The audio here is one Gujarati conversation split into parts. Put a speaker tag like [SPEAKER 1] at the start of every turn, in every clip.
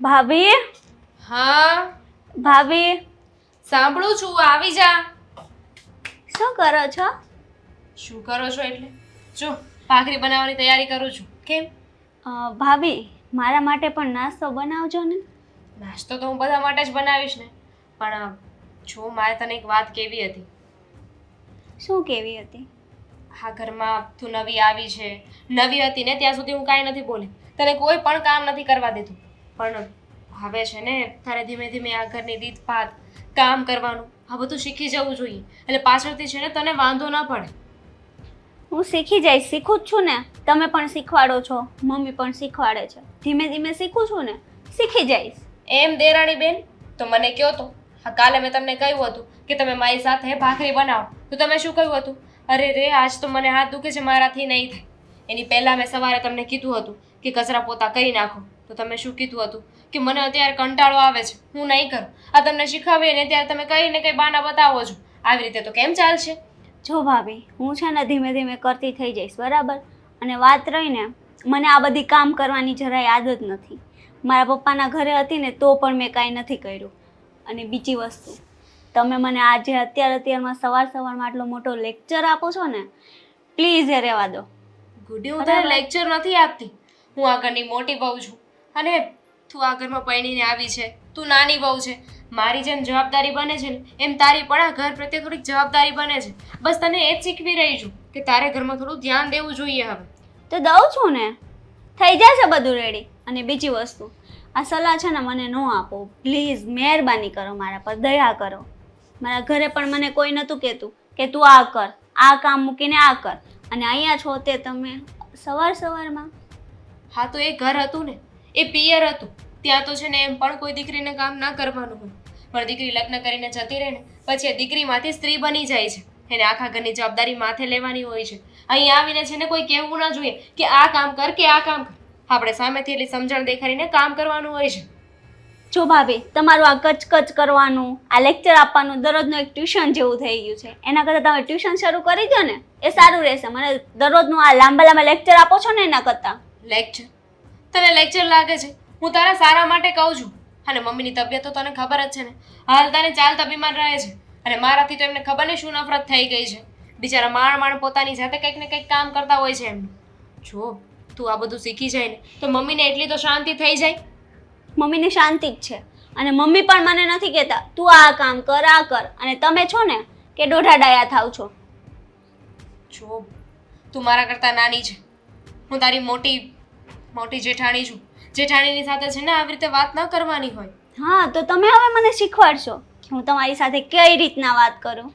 [SPEAKER 1] ભાભી?
[SPEAKER 2] હા?
[SPEAKER 1] ભાભી?
[SPEAKER 2] સાંભળું છું આવી જા.
[SPEAKER 1] શું કરો છો?
[SPEAKER 2] શું કરો છો એટલે? જો ભાખરી બનાવવાની તૈયારી કરું છું. કેમ?
[SPEAKER 1] અ, ભાભી મારા માટે પણ નાસ્તો બનાવજો ને.
[SPEAKER 2] નાસ્તો તો હું બધા માટે જ બનાવીશ ને. પણ જો મારે તને એક વાત કેવી હતી.
[SPEAKER 1] શું કેવી હતી?
[SPEAKER 2] આ ઘરમાં તું નવી આવી છે. નવી હતી ને ત્યાં સુધી હું કાંઈ નથી બોલી. તને કોઈ પણ કામ નથી કરવા દીધું પણ હવે છે ને તારે ધીમે ધીમે આ ઘરની રીતભાત કામ કરવાનું આ બધું શીખી જવું જોઈએ. એટલે પાછળથી છે ને તને વાંધો ન પડે.
[SPEAKER 1] હું શીખી જઈશ શીખું જ છું ને. તમે પણ શીખવાડો છો મમ્મી પણ શીખવાડે છે. ધીમે ધીમે શીખું છું ને શીખી જઈશ.
[SPEAKER 2] એમ દેરાણી બેન તો મને કહો તો. હા કાલે મેં તમને કહ્યું હતું કે તમે મારી સાથે ભાખરી બનાવો. તો તમે શું કહ્યું હતું? અરે રે આજ તો મને હાથ દુખે છે મારાથી નહીં થાય. એની પહેલાં મેં સવારે તમને કીધું હતું કે કચરા પોતા કરી નાખો. તો તમે શું કીધું હતું? કે મને અત્યારે કંટાળો આવે છે. હું નહીં કરું. આ તમને શીખવીએ ને ત્યારે તમે કંઈ ને કંઈ બાના બતાવો છો. આવી રીતે તો કેમ ચાલશે?
[SPEAKER 1] જો ભાભી હું છે ને ધીમે ધીમે કરતી થઈ જઈશ બરાબર? અને વાત રહી ને મને આ બધી કામ કરવાની જરાય આદત નથી. મારા પપ્પાના ઘરે હતી ને તો પણ મેં કાંઈ નથી કર્યું. અને બીજી વસ્તુ તમે મને આજે અત્યારે અત્યારમાં સવાર સવારમાં આટલો મોટો લેક્ચર આપો છો ને પ્લીઝ એ રહેવા દો.
[SPEAKER 2] ગુડી હું તને લેક્ચર નથી આપતી. હું આગળની મોટી બહુ છું. અને તું આ ઘરમાં પરણીને આવી છે. તું નાની બહુ છે. મારી જેમ જવાબદારી બને છે ને એમ તારી પણ આ ઘર પ્રત્યે થોડીક જવાબદારી બને છે. બસ તને એ જ શીખવી રહી છું કે તારે ઘરમાં થોડું ધ્યાન દેવું જોઈએ હવે.
[SPEAKER 1] તો દઉં છું ને? થઈ જશે બધું રેડી અને બીજી વસ્તુ આ સલાહ છે ને મને ન આપો. પ્લીઝ મહેરબાની કરો મારા પર દયા કરો. મારા ઘરે પણ મને કોઈ નહોતું કહેતું કે તું આ કર આ કામ મૂકીને આ કર. અને અહીંયા છો તે તમે સવાર સવારમાં?
[SPEAKER 2] હા તો એ ઘર હતું ને એ પિયર હતું. ત્યાં તો છે ને એમ પણ કોઈ દીકરીને કામ ના કરવાનું હોય. પણ દીકરી લગ્ન કરીને જતી રહે ને પછી એ દીકરીમાંથી સ્ત્રી બની જાય છે. એને આખા ઘરની જવાબદારી માથે લેવાની હોય છે. અહીં આવીને છે ને કોઈ કહેવું ના જોઈએ કે આ કામ કર કે આ કામ કર. આપણે સામેથી એટલી સમજણ દેખાડીને કામ કરવાનું હોય છે.
[SPEAKER 1] જો ભાભી તમારું આ કચકચ કરવાનું આ લેક્ચર આપવાનું દરરોજનું એક ટ્યુશન જેવું થઈ ગયું છે. એના કરતાં તમે ટ્યુશન શરૂ કરી દો ને એ સારું રહેશે. મને દરરોજનું આ લાંબા લાંબા લેક્ચર આપો છો ને એના કરતાં?
[SPEAKER 2] લેક્ચર તને લેક્ચર લાગે છે. હું તારા સારા માટે કહું છું. અને મમ્મીની તબિયત તો તને ખબર જ છે ને. હાલ તને ચાલતા બીમાર રહે છે. અને મારાથી તો એમને ખબર નહીં શું નફરત થઈ ગઈ છે. બિચારા માણ માણ પોતાની જાતે કંઈક ને કંઈક કામ કરતા હોય છે એમનું જો તું આ બધું શીખી જાય ને તો મમ્મીને એટલી તો શાંતિ થઈ જાય?
[SPEAKER 1] મમ્મીને શાંતિ જ છે. અને મમ્મી પણ મને નથી કહેતા તું આ કામ કર આ કર. અને તમે છો ને કે દોઢા ડાયા થાવ છો?
[SPEAKER 2] જો તું મારા કરતાં નાની છે. હું તારી મોટી મોટી જેઠાણી છું. જેઠાણીની સાથે છે ને આવી રીતે વાત ન કરવાની હોય.
[SPEAKER 1] હા તો તમે હવે મને શીખવાડશો કે હું તમારી સાથે કઈ રીતના વાત કરું.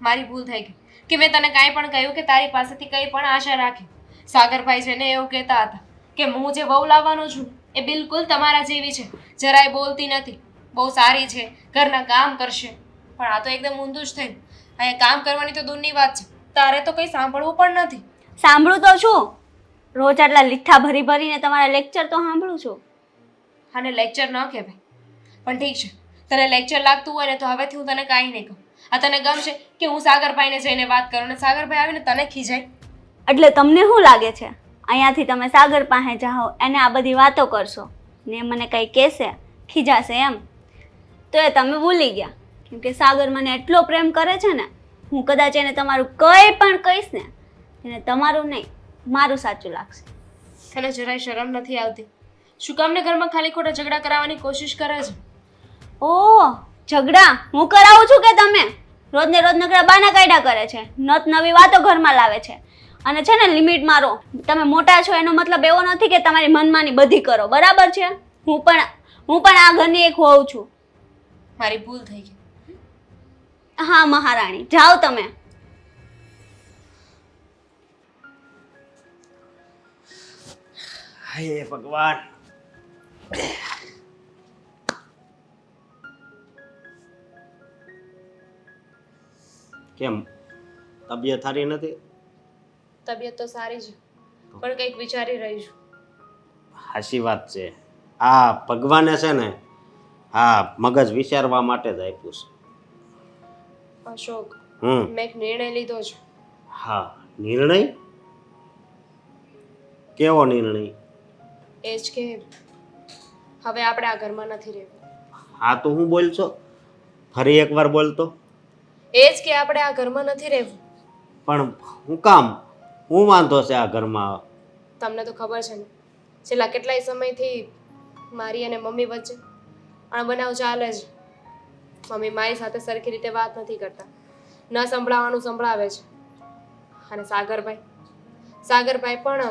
[SPEAKER 2] મારી ભૂલ થઈ ગઈ કે મેં તને કાંઈ પણ કહ્યું કે તારી પાસેથી કંઈ પણ આશા રાખી. સાગરભાઈ છે ને એવું કહેતા હતા કે હું જે વહુ લાવવાનો છું એ બિલકુલ તમારા જેવી છે. જરાય બોલતી નથી. બહુ સારી છે. ઘરના કામ કરશે. પણ આ તો એકદમ ઊંધું જ થયું. અહીંયા કામ કરવાની તો દૂરની વાત છે. તારે તો કંઈ સાંભળવું પણ નથી.
[SPEAKER 1] સાંભળું તો છું. રોજ આટલા લીઠા ભરી ભરીને તમારા લેક્ચર તો સાંભળું છું.
[SPEAKER 2] અને લેક્ચર ન કહેવાય. પણ ઠીક છે. તને લેક્ચર લાગતું હોય ને તો હવેથી હું તને કાંઈ નહીં કહું. આ તને ગમશે કે હું સાગરભાઈને જઈને વાત કરું અને સાગરભાઈ આવીને તને ખીજાય?
[SPEAKER 1] એટલે તમને શું લાગે છે? અહીંયાથી તમે સાગર પાસે જાઓ એને આ બધી વાતો કરશો. ને મને કંઈ કહેશે ખીજાશે એમ. તો એ તમે ભૂલી ગયા. કેમકે સાગર મને એટલો પ્રેમ કરે છે ને હું કદાચ એને તમારું કંઈ પણ કહીશ ને એને તમારું નહીં. મારું સાચું લાગશે.
[SPEAKER 2] તને જરાય શરમ નથી આવતી? શું કામને ઘરમાં ખાલી ખોટા ઝઘડા કરાવવાની કોશિશ કરે છે?
[SPEAKER 1] ઓહ ઝઘડા? હું કરાવું છું કે તમે? રોજને રોજ નકરા બાના કાયડા કરે છે. નત નવી વાતો ઘરમાં લાવે છે. અને છે ને લિમિટ મારો. તમે મોટા છો એનો મતલબ એવો નથી કે તમારી મનમાની બધી કરો. બરાબર છે? હું પણ હું પણ આ ઘરની એક હોઉં છું.
[SPEAKER 2] મારી ભૂલ થઈ ગઈ.
[SPEAKER 1] હા મહારાણી. જાઓ તમે.
[SPEAKER 3] હે ભગવાન. કેમ? તબિયત સારી નથી?
[SPEAKER 2] તબિયત તો સારી છે પણ કંઈક વિચારી રહી છું.
[SPEAKER 3] હાચી વાત છે. આ ભગવાને છે ને હા મગજ વિચારવા માટે જ આપ્યું છે.
[SPEAKER 2] અશોક
[SPEAKER 3] હમ.
[SPEAKER 2] મેં એક નિર્ણય લીધો છે.
[SPEAKER 3] હા નિર્ણય? કેવો નિર્ણય?
[SPEAKER 2] એ જ કે હવે આપણે આ ઘરમાં નથી રહેવું.
[SPEAKER 3] હા તો હું બોલશો? ફરી એકવાર બોલતો?
[SPEAKER 2] એ જ કે આપણે આ ઘરમાં નથી રહેવું.
[SPEAKER 3] પણ હું કામ? હું વાંધો છે આ ઘરમાં?
[SPEAKER 2] તમને તો ખબર છે ને છેલ્લા કેટલાય સમયથી મારી અને મમ્મી વચ્ચે આ બનાવ ચાલે જ મમ્મી મારી સાથે સરખી રીતે વાત નથી કરતા. ન સંભળાવવાનું સંભળાવે છે. અને સાગરભાઈ સાગરભાઈ પણ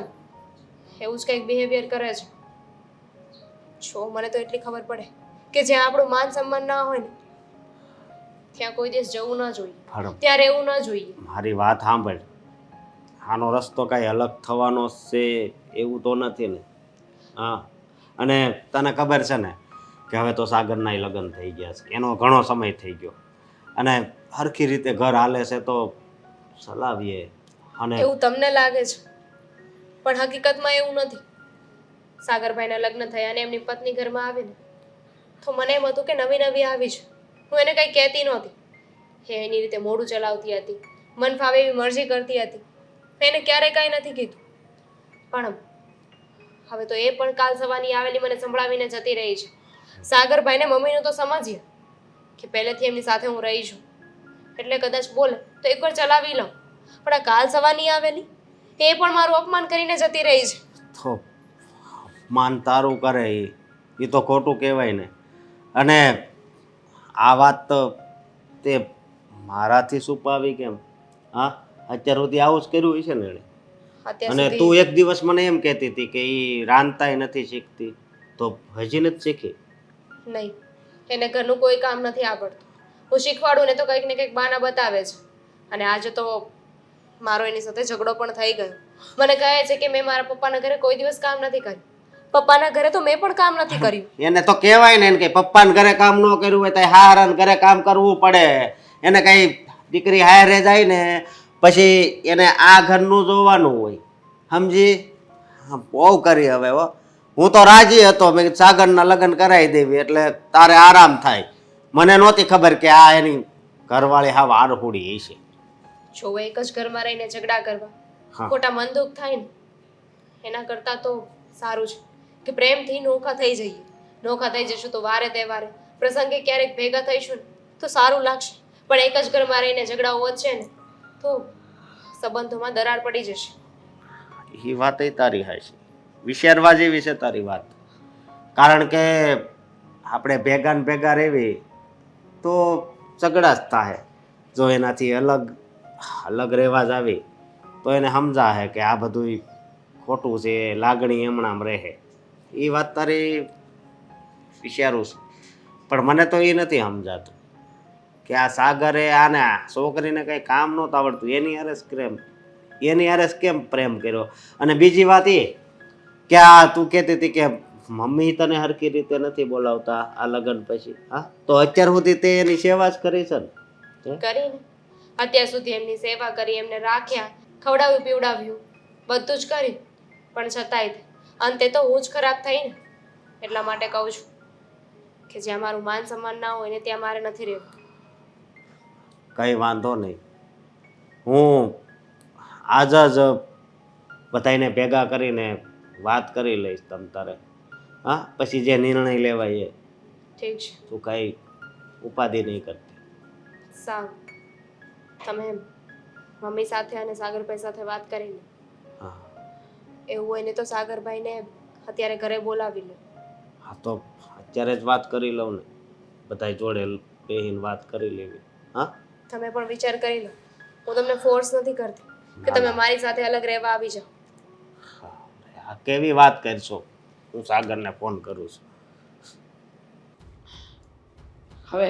[SPEAKER 2] એવું જ કંઈક બિહેવિયર કરે છે? છો મને તો એટલી ખબર પડે કે જ્યાં આપણું માન સન્માન ના હોય ને ત્યાં કોઈ દિવસ જવું ન જોઈએ.
[SPEAKER 3] પણ
[SPEAKER 2] ત્યાં રહેવું ન જોઈએ.
[SPEAKER 3] મારી વાત સાંભળ. આનો રસ્તો કાંઈ અલગ થવાનો છે એવું તો નથી ને? હા. અને તને ખબર છે ને કે હવે તો સાગરના લગ્ન થઈ ગયા છે. એનો ઘણો સમય થઈ ગયો. અને હરખી રીતે ઘર હાલે છે તો ચલાવીએ. અને
[SPEAKER 2] એવું તમને લાગે છે? પણ હકીકતમાં એવું નથી. સાગરભાઈના લગ્ન થયા અને એમની પત્ની ઘરમાં આવીને તો મને એમ હતું કે નવી નવી આવી છે. હું એને કંઈ કહેતી નહોતી. એ એની રીતે મોઢું ચલાવતી હતી. મન ફાવે એવી મરજી કરતી હતી. એને ક્યારેય કાંઈ નથી કીધું. પણ હવે તો એ પણ કાલ સવારની આવેલી મને સંભળાવીને જતી રહી છે. સાગરભાઈને મમ્મીનું તો સમજીએ કે પહેલેથી એમની સાથે હું રહી છું. એટલે કદાચ બોલે તો એકવાર ચલાવી લઉં. પણ આ કાલ સવારની આવેલી એ પણ મારું અપમાન કરીને જતી રહી છે.
[SPEAKER 3] તો માન તારું કરે એ. એ તો ખોટું કહેવાય ને. અને આ વાત તો તે મારાથી છુપાવી કેમ? હા અત્યાર સુધી આવું જ કર્યું હશે ને એણે? અને તું એક દિવસ મને એમ કહેતી હતી કે એ રાંધતાય નથી શીખતી. તો હજી નથી શીખી?
[SPEAKER 2] નહીં એને ઘરનું કોઈ કામ નથી આવડતું હું શીખવાડું ને તો કંઈક ને કંઈક બાના બતાવે છે. અને આજે તો મારો એની સાથે ઝઘડો પણ થઈ ગયો. મને કહે છે કે મેં મારા પપ્પાના ઘરે કોઈ દિવસ કામ નથી કર્યું. પપ્પાના ઘરે તો મેં પણ કામ નથી કર્યું.
[SPEAKER 3] એને તો કહેવાય ને એને કે પપ્પાના ઘરે કામ ન કર્યું હોય તો હારાને ઘરે કામ કરવું પડે. એને કઈ દીકરી હારે જાય ને પછી એને આ ઘરનું જોવાનું હોય. સમજી? બહુ કરી હવે હો. હું તો રાજી હતો. મેં સાગરના લગ્ન કરાવી દેવી એટલે તારે આરામ થાય. મને નહોતી ખબર કે આ એની ઘરવાળી હાવ આરહુડી છે
[SPEAKER 2] જો એક જ ઘરમાં રહીને ઝઘડા કરવા ખોટા મન દુઃખ થાય ને એના કરતાં તો સારું છે. કે પ્રેમથી નોખા થઈ જઈએ. નોખા થઈ જશું તો વારે તહેવારે પ્રસંગે ક્યારેક ભેગા થઈશું ને તો સારું લાગશે. પણ એક જ ઘરમાં રહીને ઝઘડાઓ વધશે ને તો સંબંધોમાં દરાર પડી જશે.
[SPEAKER 3] એ વાત એ તારી હાશે વિચારવા જેવી છે તારી વાત. કારણ કે આપણે ભેગા ને ભેગા રહેવી તો ઝઘડા જ થાય. જો એનાથી અલગ અલગ રહેવા જ આવી. તો એને સમજાશે કે આ બધું ખોટું છે, લાગણી હમણાં રહે. એ વાત તારી વિચારું છું. પણ મને તો એ નથી સમજાતું કે આ સાગરે આને છોકરીને કંઈ કામ નહોતું આવડતું. એની જ પ્રેમ એની હારે કેમ પ્રેમ કર્યો? અને બીજી વાત એ કે આ તું કહેતી હતી કે મમ્મી તને હરખી રીતે નથી બોલાવતા આ લગ્ન પછી. હા? તો અત્યાર સુધી તે એની સેવા જ કરી છે ને?
[SPEAKER 2] કરીને અત્યાર સુધી એમની સેવા કરી એમને રાખ્યા ખવડાવ્યું પીવડાવ્યું બધું જ કર્યું પણ છતાંય અંતે તો હું જ ખરાબ થઈ ને. એટલા માટે કહું છું કે જ્યાં મારું માન સન્માન ના હોય ને ત્યાં મારે નથી રહેવું.
[SPEAKER 3] કંઈ વાંધો નહીં. હું આજ જ બધાને ભેગા કરીને વાત કરી લઈશ તમ તારે. હા પછી જે નિર્ણય લેવાય એ.
[SPEAKER 2] ઠીક છે.
[SPEAKER 3] તું કાંઈ ઉપાધિ નહીં કરતી.
[SPEAKER 2] સારું. તમે મમ્મી સાથે અને સાગરભાઈ સાથે વાત કરી લો
[SPEAKER 3] હા.
[SPEAKER 2] એવું હોય ને તો સાગરભાઈને અત્યારે ઘરે બોલાવી લો.
[SPEAKER 3] હા તો અત્યારે જ વાત કરી લઉં ને. બધા જોડે બેહીને વાત કરી લેવી. હા?
[SPEAKER 2] તમે પણ વિચાર કરી લો. હું તમને ફોર્સ નથી કરતી કે તમે મારી સાથે અલગ રહેવા આવી જાઓ.
[SPEAKER 3] હા, આ કેવી વાત કરશો? હું સાગરને ફોન કરું છું.
[SPEAKER 4] હવે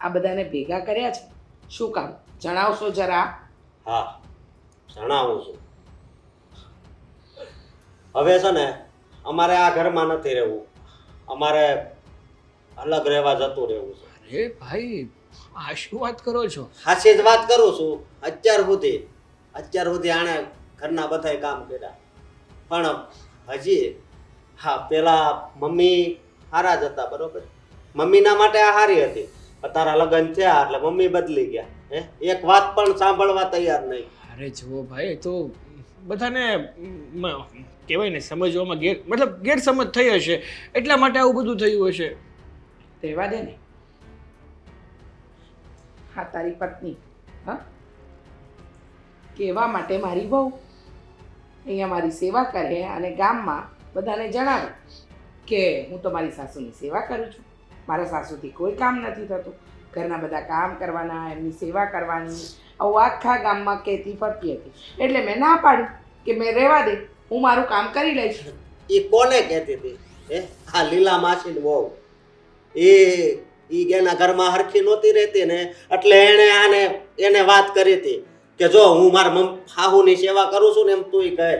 [SPEAKER 4] આ બધાને ભેગા કર્યા છે? શું કામ? જણાવશો જરા.
[SPEAKER 3] હા જણાવું છું. હવે છે ને અમારે આ ઘરમાં નથી રહેવું. અમારે અલગ રહેવા જતું રહેવું છે.
[SPEAKER 5] અરે ભાઈ આ શું વાત કરો છો?
[SPEAKER 3] હાસી જ વાત કરું છું. અત્યાર સુધી અત્યાર સુધી આણે ઘરના બધાય કામ કર્યા. પણ હજી હા પેલા મમ્મી હારા જ હતા બરોબર? મમ્મીના માટે આ હારી હતી. પણ તારા લગ્ન થયા એટલે મમ્મી બદલી ગયા. હે? એક વાત પણ સાંભળવા તૈયાર નહીં.
[SPEAKER 5] અરે જુઓ ભાઈ તો બધાને કહેવાય ને સમજવામાં ગેર મતલબ ગેરસમજ થઈ હશે. એટલા માટે આવું બધું થયું હશે.
[SPEAKER 4] રહેવા દે ને. હા તારી પત્ની. હા? કહેવા માટે મારી બહુ અહીંયા મારી સેવા કરે અને ગામમાં બધાને જણાવે કે હું તો મારી સાસુની સેવા કરું છું. મારા સાસુથી કોઈ કામ નથી થતું. ઘરના બધા કામ કરવાના એમની સેવા કરવાની. આવું આખા ગામમાં કહેતી ફરતી હતી. એટલે મેં ના પાડી કે મેં રહેવા દે હું મારું કામ કરી લઈશ.
[SPEAKER 3] એ કોને કહેતી હતી? હે? આ લીલા માસી વહુ. એ ઈ એના ઘરમાં હરખી નહોતી રહેતી ને એટલે એણે આને એને વાત કરી હતી કે જો હું મારા મમ્મી હાહુની સેવા કરું છું ને એમ તું કહે.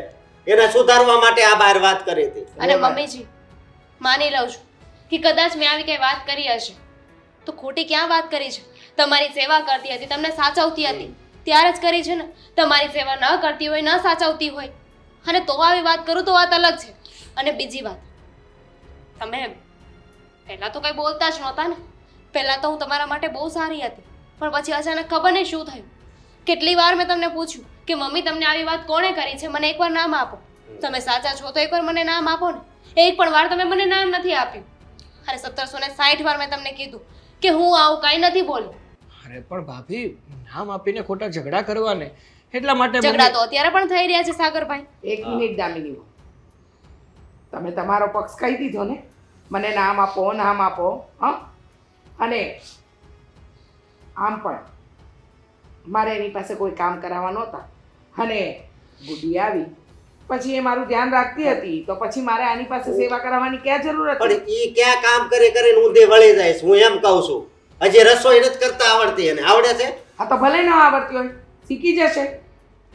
[SPEAKER 3] એને સુધારવા માટે આ બહાર વાત કરી હતી.
[SPEAKER 2] અને મમ્મીજી માની લઉં છું કે કદાચ મેં આવી કઈ વાત કરી હશે. તો ખોટી ક્યાં વાત કરી છે? તમારી સેવા કરતી હતી, તમને સાચવતી હતી. ત્યારે જ કરી છે ને. તમારી સેવા ન કરતી હોય, ન સાચવતી હોય. અને તો આવી વાત કરું તો વાત અલગ છે. અને બીજી વાત. તમે પહેલાં તો કંઈ બોલતા જ નહોતા ને. પહેલાં તો હું તમારા માટે બહુ સારી હતી. પણ પછી અચાનક ખબર નહીં શું થયું. કેટલી વાર મેં તમને પૂછ્યું કે, મમ્મી, તમને આવી વાત કોણે કરી છે? મને એકવાર નામ આપો. તમે સાચા છો તો એકવાર મને નામ આપો ને. એક પણ વાર તમે મને નામ નથી આપ્યું. અને સત્તરસો ને સાઠ વાર મેં તમને કીધું. કે હું આવું કાંઈ નથી બોલું?
[SPEAKER 5] અરે પણ ભાભી નામ આપીને ખોટા ઝઘડા કરવાને એટલા માટે
[SPEAKER 2] ઝઘડા તો અત્યારે પણ થઈ રહ્યા છે સાગરભાઈ.
[SPEAKER 4] એક મિનિટ દામિની. તમે તમારો પક્ષ કહી દીધો ને? મને નામ આપો નામ આપો હા? અને આમ પણ મારે એની પાસે કોઈ કામ કરાવવા નહોતા. અને ગુડી આવી. પછી એ મારું ધ્યાન રાખતી હતી તો પછી મારે આની પાસે સેવા કરાવવાની ક્યાં જરૂર હતી?
[SPEAKER 3] પણ એ ક્યાં કામ કરે કરીને ઊંધે વળી જાય હું એમ કહું છું. હજી રસોઈ નથી કરતા આવડતી અને આવડે છે?
[SPEAKER 4] હા તો ભલે ન આવડતી હોય શીખી જશે.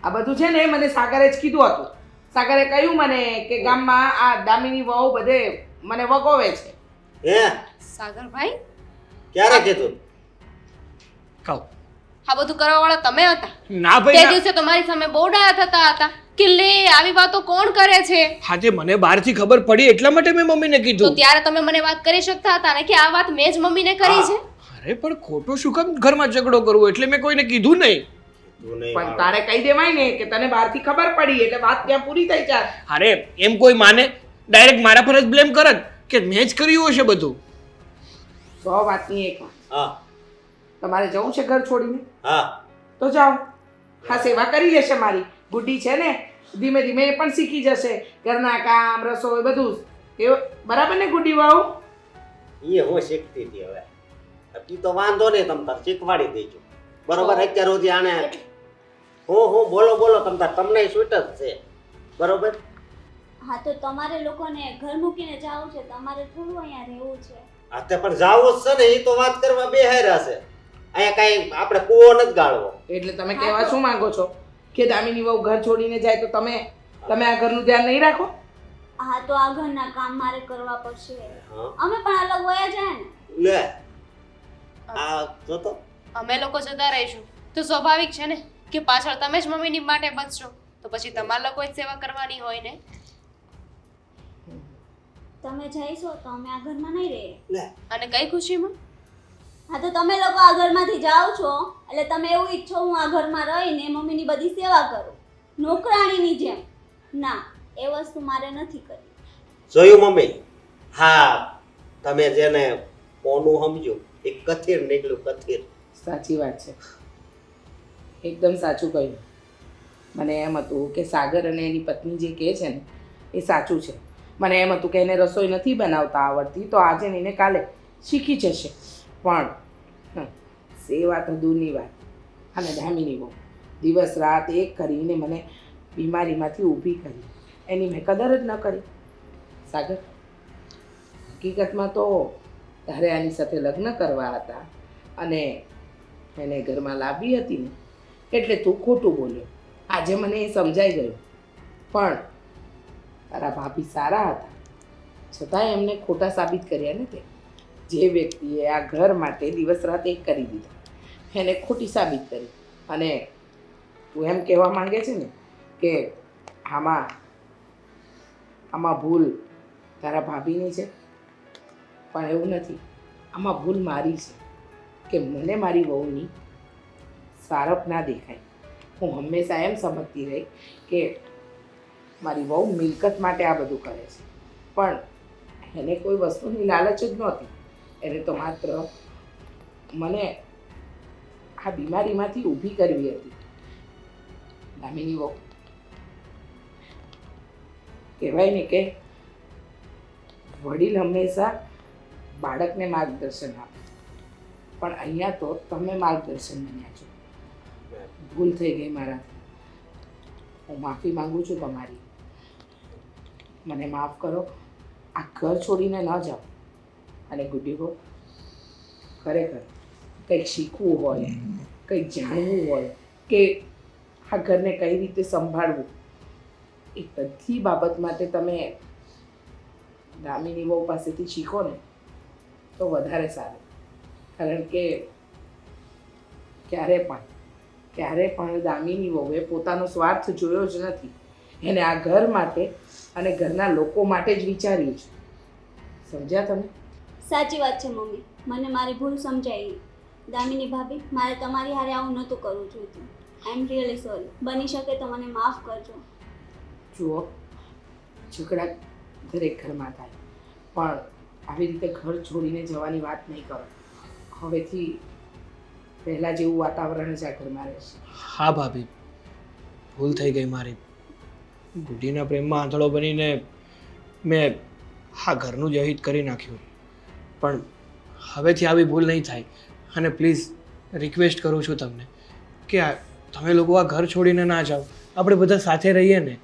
[SPEAKER 4] આ બધું છે ને મને સાગરે જ કીધું હતું. સાગરે કહ્યું મને કે ગામમાં આ દામિની વહુ બધે મને વગોવે છે.
[SPEAKER 3] હે?
[SPEAKER 2] સાગરભાઈ?
[SPEAKER 3] ક્યારે કીધું?
[SPEAKER 5] કહો.
[SPEAKER 2] આ બધું કરવા વાળા તમે હતા?
[SPEAKER 5] ના ભાઈ
[SPEAKER 2] તે દિવસે તમારી સામે બહુ ડાયા થતા હતા. કે લે આવી વાતો કોણ કરે છે?
[SPEAKER 5] આજે મને બહારથી ખબર પડી એટલા માટે મેં મમ્મીને
[SPEAKER 2] તો
[SPEAKER 5] કીધું.
[SPEAKER 2] ત્યારે તમે મને વાત કરી શકતા હતા ને કે આ વાત મેં જ મમ્મીને કરી છે?
[SPEAKER 5] અરે પણ ખોટું શું કામ ઘરમાં ઝઘડો કરવો? એટલે મેં કોઈને કીધું નહીં.
[SPEAKER 3] તું નહીં
[SPEAKER 4] પણ તારે કહી દેવાય ને કે તને બહારથી ખબર પડી એટલે વાત ત્યાં પૂરી થઈ જાય.
[SPEAKER 5] અરે એમ કોઈ માને? ડાયરેક્ટ મારા પર જ બ્લેમ કરત કે મેં જ કર્યું હશે બધું?
[SPEAKER 4] સો વાતની એક વાત.
[SPEAKER 3] હા.
[SPEAKER 4] તમારે જવું છે ઘર છોડીને?
[SPEAKER 3] હા.
[SPEAKER 4] તો જાઓ. હા સેવા કરી લેશે મારી. ગુડ્ડી છે ને ધીમે ધીમે એ પણ શીખી જશે. ઘરના કામ રસોઈ બધું જ. એ બરાબર ને ગુડી વાવ
[SPEAKER 3] એ હું શીખતી હતી હવે. ઈ તો વાંધો નહીં તમ તાર શીખવાડી દેજો. બરોબર અત્યાર સુધી આને હું હું બોલો બોલો તમ તાર તમને સ્વીટ જ છે. બરોબર?
[SPEAKER 1] હા તો તમારે લોકોને ઘર મૂકીને જવું છે તમારે થોડું અહીંયા રહેવું છે.
[SPEAKER 3] હા તે પણ જવું જ છે ને એ તો વાત કરવા બે હેરા છે. અહીંયા કાંઈ આપણે કૂવો નથી ગાળવો.
[SPEAKER 4] એટલે તમે કહેવા શું માંગો છો? કે દામિની વહુ ઘર છોડીને જાય તો તમે તમે આ ઘરનું ધ્યાન નહીં રાખો?
[SPEAKER 1] હા તો આ ઘરના કામ મારે કરવા પડશે. અમે પણ અલગ વયા જાય ને.
[SPEAKER 3] લે. આ તો
[SPEAKER 2] અમે લોકો જતા રહીશું. તો સ્વાભાવિક છે ને કે પાછળ તમે જ મમ્મીની માટે બચશો. તો પછી તમારા લોકો જ સેવા કરવાની હોય ને.
[SPEAKER 1] તમે જઈશો તો અમે આ ઘરમાં નહીં રહીએ.
[SPEAKER 2] અને કઈ ખુશીમાં?
[SPEAKER 1] હા તો તમે લોકો આ ઘરમાંથી જાઓ છો એટલે તમે એવું ઈચ્છો હું આ ઘરમાં રહીને મમ્મીની બધી સેવા કરું. નોકરાણીની જેમ. ના એ વસ્તુ મારે નથી કરવી.
[SPEAKER 3] જોયું મમ્મી? હા તમે જેને કોનું સમજો એ કથિર નીકળ્યું કથિર.
[SPEAKER 4] સાચી વાત છે. એકદમ સાચું કહ્યું. મને એમ હતું કે સાગર અને એની પત્ની જે કહે છે ને એ સાચું છે. મને એમ હતું કે એને રસોઈ નથી બનાવતા આવડતી તો આજે ને એને કાલે શીખી જશે. પણ સેવા તો દૂરની વાત. અને ધામીની બહુ. દિવસ રાત એક કરીને મને બીમારીમાંથી ઊભી કરી. એની મેં કદર જ ન કરી. સાગર, હકીકતમાં તો તારે આની સાથે લગ્ન કરવા હતા અને એને ઘરમાં લાવી હતી ને, એટલે તું ખોટું બોલ્યો. આજે મને એ સમજાઈ ગયું. પણ તારા ભાભી સારા હતા. છતાંય એમને ખોટા સાબિત કર્યા ને તે. જે વ્યક્તિએ આ ઘર માટે દિવસ રાત એક કરી દીધા. એને ખોટી સાબિત કરી. અને તું એમ કહેવા માંગે છે ને કે આમાં આમાં ભૂલ તારા ભાભીની છે? પણ એવું નથી. આમાં ભૂલ મારી છે કે મને મારી વહુની સારપ ના દેખાય. હું હંમેશા એમ સમજતી રહી કે મારી વહુ મિલકત માટે આ બધું કરે છે. પણ એને કોઈ વસ્તુની લાલચ જ નહોતી. એને તો માત્ર મને આ બીમારીમાંથી ઊભી કરવી હતી. દામિની બહુ કહેવાય ને કે વડીલ હંમેશા બાળકને માર્ગદર્શન આપે. પણ અહીંયા તો તમે માર્ગદર્શન બન્યા છો. ભૂલ થઈ ગઈ મારાથી. હું માફી માંગુ છું તમારી. મને માફ કરો. આ ઘર છોડીને ન જાઓ. અને ગુડી બહુ ખરેખર કંઈક શીખવું હોય, કંઈક જાણવું હોય કે આ ઘરને કઈ રીતે સંભાળવું, એ બધી બાબત માટે તમે દામિની બહુ પાસેથી શીખો ને, તો વધારે સારું. કારણ કે ક્યારે પણ ક્યારે પણ દામિની વહુએ પોતાનો સ્વાર્થ જોયો જ નથી. એને આ ઘર માટે અને ઘરના લોકો માટે જ વિચાર્યું છે. સમજ્યા તમે?
[SPEAKER 1] સાચી વાત છે મમ્મી. મને મારી ભૂલ સમજાઈ. દામિની ભાભી મારે તમારી હારે આવું નહોતું કરવું જોઈતું. આઈ એમ રિયલી સોરી બની શકે તો મને માફ કરજો.
[SPEAKER 4] જુઓ ઝઘડા દરેક ઘરમાં થાય. પણ આવી રીતે ઘર છોડીને જવાની વાત નહીં કરો. હવેથી પહેલાં જેવું વાતાવરણ જ આ ઘરમાં રહેશે.
[SPEAKER 5] હા ભાભી ભૂલ થઈ ગઈ મારી. ગુડીના પ્રેમમાં આંધળો બનીને મેં આ ઘરનું જ અહિત કરી નાખ્યું. પણ હવેથી આવી ભૂલ નહીં થાય. અને પ્લીઝ રિક્વેસ્ટ કરું છું તમને કે તમે લોકો આ ઘર છોડીને ના જાઓ. આપણે બધા સાથે રહીએ ને